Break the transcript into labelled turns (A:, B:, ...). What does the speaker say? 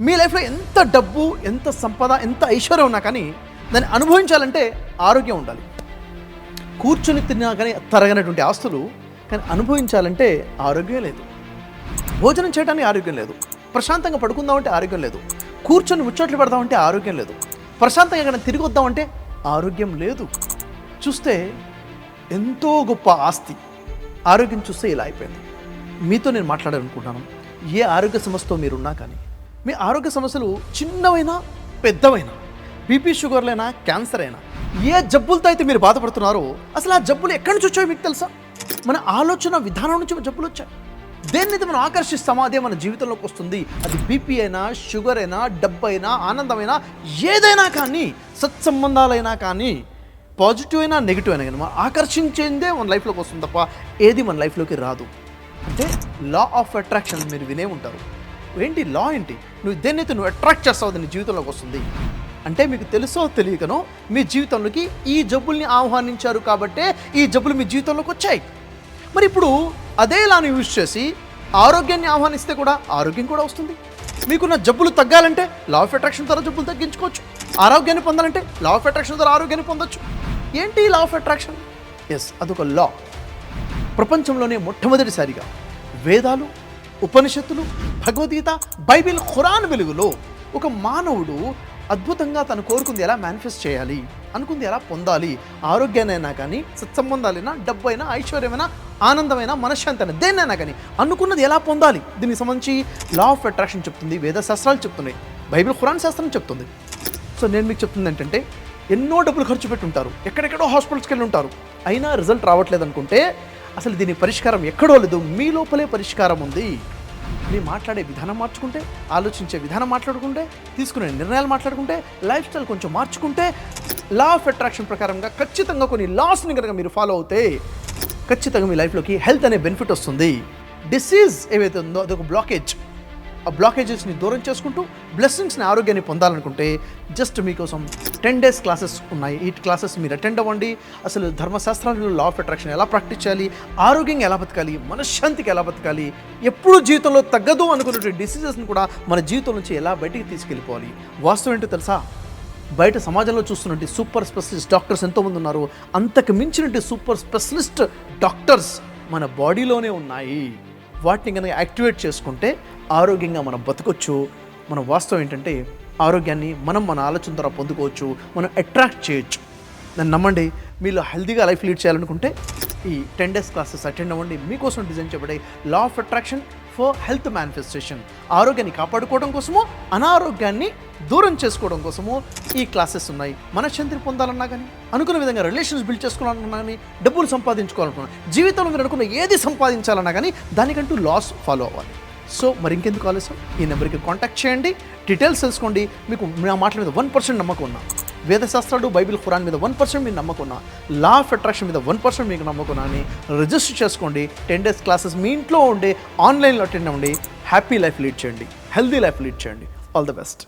A: మీ లైఫ్లో ఎంత డబ్బు ఎంత సంపద ఎంత ఐశ్వర్యం ఉన్నా కానీ దాన్ని అనుభవించాలంటే ఆరోగ్యం ఉండాలి. కూర్చొని తిన్నా కానీ తరగనటువంటి ఆస్తులు కానీ అనుభవించాలంటే ఆరోగ్యం లేదు. భోజనం చేయడానికి ఆరోగ్యం లేదు. ప్రశాంతంగా పడుకుందామంటే ఆరోగ్యం లేదు. కూర్చొని ముచ్చట్లు పెడదామంటే ఆరోగ్యం లేదు. ప్రశాంతంగా ఎక్కడ తిరిగి వద్దామంటే ఆరోగ్యం లేదు. చూస్తే ఎంతో గొప్ప ఆస్తి. ఆరోగ్యం చూస్తే ఇలా అయిపోయింది. మీతో నేను మాట్లాడాలనుకుంటున్నాను. ఏ ఆరోగ్య సమస్యతో మీరున్నా కానీ మీ ఆరోగ్య సమస్యలు చిన్నవైనా పెద్దవైనా బీపీ షుగర్లైనా క్యాన్సర్ అయినా ఏ జబ్బులతో అయితే మీరు బాధపడుతున్నారో అసలు ఆ జబ్బులు ఎక్కడి నుంచి వచ్చాయో మీకు తెలుసా? మన ఆలోచన విధానం నుంచి జబ్బులు వచ్చాయి. దేన్నైతే మనం ఆకర్షిస్తామో అదే మన జీవితంలోకి వస్తుంది. అది బీపీ అయినా షుగర్ అయినా డబ్బు అయినా ఆనందమైనా ఏదైనా కానీ సత్సంబంధాలైనా కానీ పాజిటివ్ అయినా నెగిటివ్ అయినా కానీ మనం ఆకర్షించేదే మన లైఫ్లోకి వస్తుంది తప్ప ఏది మన లైఫ్లోకి రాదు. అంటే లా ఆఫ్ అట్రాక్షన్ మీరు వినే ఉంటారు. ఏంటి లా ఏంటి? నువ్వు దేన్నైతే నువ్వు అట్రాక్ట్ చేస్తావు నీ జీవితంలోకి వస్తుంది. అంటే మీకు తెలుసో తెలియకనో మీ జీవితంలోకి ఈ జబ్బుల్ని ఆహ్వానించారు కాబట్టే ఈ జబ్బులు మీ జీవితంలోకి వచ్చాయి. మరి ఇప్పుడు అదే లాను యూజ్ చేసి ఆరోగ్యాన్ని ఆహ్వానిస్తే కూడా ఆరోగ్యం కూడా వస్తుంది. మీకున్న జబ్బులు తగ్గాలంటే లా ఆఫ్ అట్రాక్షన్ ద్వారా జబ్బులు తగ్గించుకోవచ్చు. ఆరోగ్యాన్ని పొందాలంటే లా ఆఫ్ అట్రాక్షన్ ద్వారా ఆరోగ్యాన్ని పొందొచ్చు. ఏంటి లా ఆఫ్ అట్రాక్షన్ ఎస్ అదొక లా ప్రపంచంలోనే మొట్టమొదటిసారిగా వేదాలు ఉపనిషత్తులు భగవద్గీత బైబిల్ ఖురాన్ వెలుగులో ఒక మానవుడు అద్భుతంగా తను కోరుకుంది ఎలా మేనిఫెస్ట్ చేయాలి అనుకుంది ఎలా పొందాలి ఆరోగ్యాన్నైనా కానీ సత్సంబంధాలైనా డబ్బు అయినా ఐశ్వర్యమైనా ఆనందమైన మనశ్శాంతి అయినా దేన్నైనా కానీ అనుకున్నది ఎలా పొందాలి? దీనికి సంబంధించి లా ఆఫ్ అట్రాక్షన్ చెప్తుంది వేద శాస్త్రాలు చెప్తున్నాయి బైబిల్ ఖురాన్ శాస్త్రం చెప్తుంది. సో నేను మీకు చెప్తుంది ఏంటంటే ఎన్నో డబ్బులు ఖర్చు పెట్టి ఉంటారు ఎక్కడెక్కడో హాస్పిటల్స్కి వెళ్ళి ఉంటారు అయినా రిజల్ట్ రావట్లేదు అనుకుంటే అసలు దీని పరిష్కారం ఎక్కడో లేదు. మీ లోపలే పరిష్కారం ఉంది. మీ మాట్లాడే విధానం మార్చుకుంటే ఆలోచించే విధానం మాట్లాడుకుంటే తీసుకునే నిర్ణయాలు మాట్లాడుకుంటే లైఫ్ స్టైల్ కొంచెం మార్చుకుంటే లా ఆఫ్ అట్రాక్షన్ ప్రకారంగా ఖచ్చితంగా కొన్ని లాస్ని కనుక మీరు ఫాలో అవుతే ఖచ్చితంగా మీ లైఫ్లోకి హెల్త్ అనే బెనిఫిట్ వస్తుంది. డిసీజ్ ఏవైతే ఉందో అదొక బ్లాకేజ్ ఆ బ్లాకేజెస్ని దూరం చేసుకుంటూ బ్లెస్సింగ్స్ని ఆరోగ్యాన్ని పొందాలనుకుంటే జస్ట్ మీకోసం టెన్ డేస్ క్లాసెస్ ఉన్నాయి. ఈ క్లాసెస్ మీరు అటెండ్ అవ్వండి. అసలు ధర్మశాస్త్రాలు లా ఆఫ్ అట్రాక్షన్ ఎలా ప్రాక్టీస్ చేయాలి? ఆరోగ్యంగా ఎలా బతకాలి? మనశ్శాంతికి ఎలా బతకాలి? ఎప్పుడు జీవితంలో తగ్గదు అనుకున్నటువంటి డిసీజెస్ని కూడా మన జీవితం నుంచి ఎలా బయటికి తీసుకెళ్ళిపోవాలి? వాస్తవం ఏంటో తెలుసా? బయట సమాజంలో చూస్తున్నట్టు సూపర్ స్పెషలిస్ట్ డాక్టర్స్ ఎంతోమంది ఉన్నారు. అంతకు మించినట్టు సూపర్ స్పెషలిస్ట్ డాక్టర్స్ మన బాడీలోనే ఉన్నాయి. వాటిని కనుక యాక్టివేట్ చేసుకుంటే ఆరోగ్యంగా మనం బతకొచ్చు. మన వాస్తవం ఏంటంటే ఆరోగ్యాన్ని మనం మన ఆలోచన ద్వారా పొందుకోవచ్చు మనం అట్రాక్ట్ చేయొచ్చు. నన్ను నమ్మండి మీలో హెల్తీగా లైఫ్ లీడ్ చేయాలనుకుంటే ఈ టెన్ డేస్ క్లాసెస్ అటెండ్ అవ్వండి. మీకోసం డిజైన్ చేయబడే law of attraction for health manifestation ఆరోగ్యాన్ని కాపాడుకోవడం కోసము అనారోగ్యాన్ని దూరం చేసుకోవడం కోసము ఈ క్లాసెస్ ఉన్నాయి. మనశ్శాంతిని పొందాలన్నా కానీ అనుకున్న విధంగా రిలేషన్స్ బిల్డ్ చేసుకోవాలన్నా కానీ డబ్బులు సంపాదించుకోవాలనుకున్నా జీవితంలో మీరు అనుకున్న ఏది సంపాదించాలన్నా కానీ దానికంటూ లాస్ ఫాలో అవ్వాలి. సో మరి ఇంకెందుకు ఆలస్యం? ఈ నెంబర్కి కాంటాక్ట్ చేయండి. డీటెయిల్స్ తెలుసుకోండి. మీకు నా మాటల మీద వన్ పర్సెంట్ నమ్మకం ఉన్నాను వేదశాస్త్రాలు బైబిల్ ఖురాన్ మీద వన్ పర్సెంట్ మీరు నమ్మకున్నా లా ఆఫ్ అట్రాక్షన్ మీద వన్ పర్సెంట్ మీకు నమ్మకున్నా అని రిజిస్టర్ చేసుకోండి. టెన్ డేస్ క్లాసెస్ మీ ఇంట్లో ఉండే ఆన్లైన్లో అటెండ్ అవ్వండి. హ్యాపీ లైఫ్ లీడ్ చేయండి. హెల్దీ లైఫ్ లీడ్ చేయండి. All the best